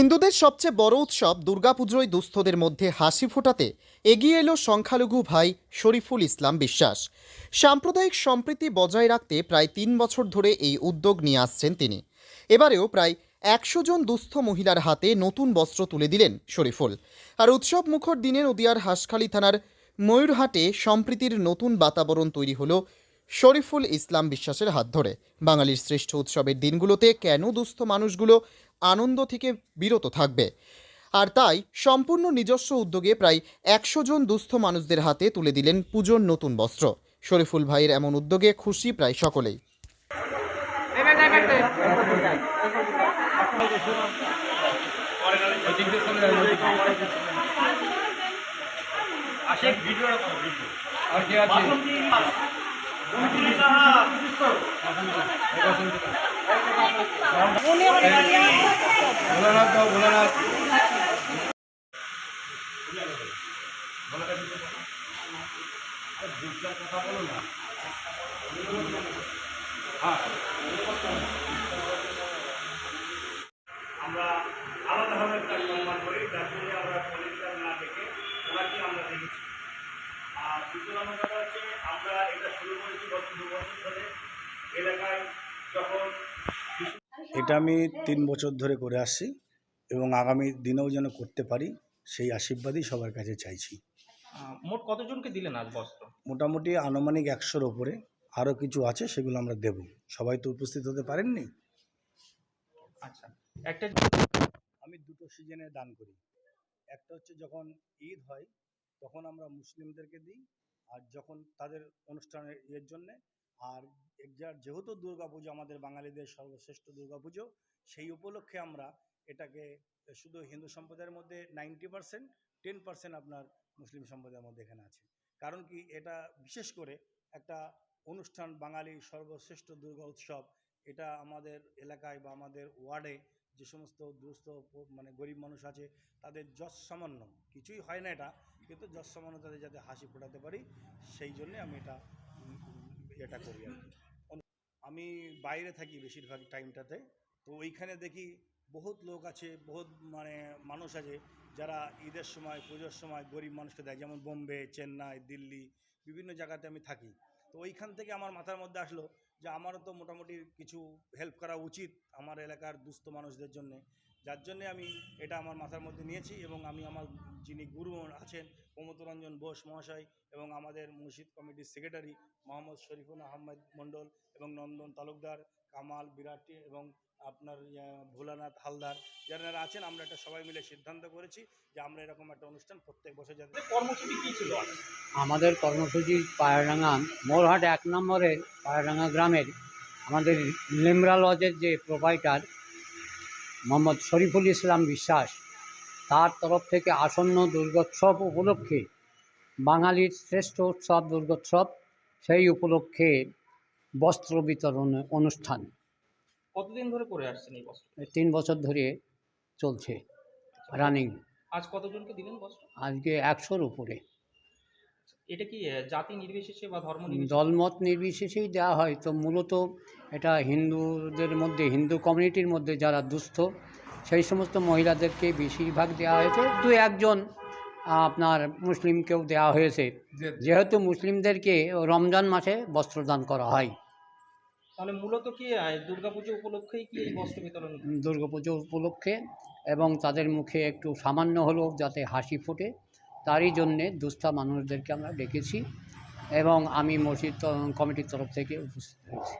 হিন্দুদের সবচেয়ে বড় উৎসব দুর্গাপুজোয় দুস্থদের মধ্যে হাসি ফোটাতে এগিয়ে এলো সংখ্যালঘু ভাই শরীফুল ইসলাম বিশ্বাস। সাম্প্রদায়িক সম্প্রীতি বজায় রাখতে প্রায় তিন বছর ধরে এই উদ্যোগ নিয়ে আসছেন তিনি। এবারেও প্রায় একশো জন দুস্থ মহিলার হাতে নতুন বস্ত্র তুলে দিলেন শরীফুল। আর উৎসব মুখর দিনে নদিয়ার হাঁসখালী থানার ময়ূরহাটে সম্প্রীতির নতুন বাতাবরণ তৈরি হলো শরীফুল ইসলাম বিশ্বাসের হাত ধরে। বাঙালির শ্রেষ্ঠ উৎসবের দিনগুলোতে কেন দুস্থ মানুষগুলো আনন্দ থেকে বিরত থাকবে? আর তাই সম্পূর্ণ নিজস্ব উদ্যোগে প্রায় একশো জন দুস্থ মানুষদের হাতে তুলে দিলেন পুজোর নতুন বস্ত্র। শরীফুল ভাইয়ের এমন উদ্যোগে খুশি প্রায় সকলেই। আর কে আছে? ভোলানাথ দাও ভোলানাথ আমরা আলাদাভাবে তার সম্মান করি যার জন্য আমরা পরিষ্কার না দেখে ওনাকে আমরা দেখেছি আর দ্বিতীয় নম্বর কথা হচ্ছে আমরা এটা শুরু করেছি গত দু বছর ধরে এলাকায় যখন এটা আমি তিন বছর ধরে করে আসছি এবং আগামী দিনেও যেন করতে পারি সেই আশীর্বাদই সবার কাছে চাইছি। মোট কতজনকে দিলেন আজ বস্ত্র? মোটামুটি আনুমানিক একশোর ওপরে। আরও কিছু আছে সেগুলো আমরা দেব। সবাই তো উপস্থিত হতে পারেননি। আচ্ছা একটা আমি দুটো সিজনে দান করি। একটা হচ্ছে যখন ঈদ হয় তখন আমরা মুসলিমদেরকে দিই, আর যখন তাদের অনুষ্ঠানের ইয়ের জন্যে, আর এক যা- যেহেতু দুর্গাপুজো আমাদের বাঙালিদের সর্বশ্রেষ্ঠ দুর্গাপুজো, সেই উপলক্ষে আমরা এটাকে, শুধু হিন্দু সম্প্রদায়ের মধ্যে নাইনটি পার্সেন্ট, টেন পার্সেন্ট আপনার মুসলিম সম্প্রদায়ের মধ্যে এখানে আছে। কারণ কি, এটা বিশেষ করে একটা অনুষ্ঠান বাঙালির সর্বশ্রেষ্ঠ দুর্গা উৎসব, এটা আমাদের এলাকায় বা আমাদের ওয়ার্ডে যে সমস্ত দুস্থ মানে গরিব মানুষ আছে, তাদের যশ সামান্য, কিছুই হয় না এটা, কিন্তু যশ সামান্য তাদের যাতে হাসি ফোটাতে পারি, সেই জন্যে আমি এটা এটা করি আর আমি বাইরে থাকি বেশিরভাগ টাইমটাতে, তো ওইখানে দেখি বহুত লোক আছে, বহুত মানে মানুষ আছে, যারা ঈদের সময়, পুজোর সময় গরিব মানুষকে দেয়, যেমন বোম্বে, চেন্নাই, দিল্লি, বিভিন্ন জায়গাতে আমি থাকি। তো ওইখান থেকে আমার মাথার মধ্যে আসলো যে আমারও তো মোটামুটি কিছু হেল্প করা উচিত আমার এলাকার দুস্থ মানুষদের জন্য। যার জন্যে আমি এটা আমার মাথার মধ্যে নিয়েছি এবং আমি আমার যিনি গুরু আছেন প্রমোদরঞ্জন বোস মহাশয় এবং আমাদের মসজিদ কমিটির সেক্রেটারি মোহাম্মদ শরীফুল আহমেদ মণ্ডল এবং নন্দন তালুকদার কামাল বিরাটি এবং আপনার ভোলানাথ হালদার যারা আছেন আমরা এটা সবাই মিলে সিদ্ধান্ত করেছি যে আমরা এরকম একটা অনুষ্ঠান প্রত্যেক বছর যাতে কর্মসূচি কি ছিল? আমাদের কর্মসূচি পায়রাডাঙ্গা মোরহাট এক নম্বরের পায়রাডাঙ্গা গ্রামের আমাদের লিমরা লজের যে প্রোভাইডার মোহাম্মদ শরীফুল ইসলাম বিশ্বাস তার তরফ থেকে আসন্ন দুর্গোৎসব উপলক্ষে বাঙালির শ্রেষ্ঠ উৎসব দুর্গোৎসব সেই উপলক্ষে বস্ত্র বিতরণ অনুষ্ঠান। কতদিন ধরে করে আসছেন এই বস্ত্র? তিন বছর ধরে চলছে রানিং আজ কতজনকে দিলেন বস্ত্র? আজকে একশোর উপরে। এটা কি জাতি নির্বিশেষে বা ধর্ম নির্বিশেষে? দলমত নির্বিশেষেই দেওয়া হয়। তো মূলত এটা হিন্দুদের মধ্যে হিন্দু কমিউনিটির মধ্যে যারা দুস্থ সেই সমস্ত মহিলাদেরকে বেশিরভাগ দেওয়া হয়েছে। দু একজন আপনার মুসলিমকেও দেওয়া হয়েছে। যেহেতু মুসলিমদেরকে রমজান মাসে বস্ত্রদান করা হয়। তাহলে মূলত কি দুর্গাপুজো উপলক্ষেই কি এই বস্ত্র বিতরণ দুর্গাপুজো উপলক্ষে এবং তাদের মুখে একটু সামান্য হলেও যাতে হাসি ফোটে। তারই জন্যে দুস্থা মানুষদেরকে আমরা ডেকেছি এবং আমি মসজিদ কমিটির তরফ থেকে উপস্থিত হয়েছি।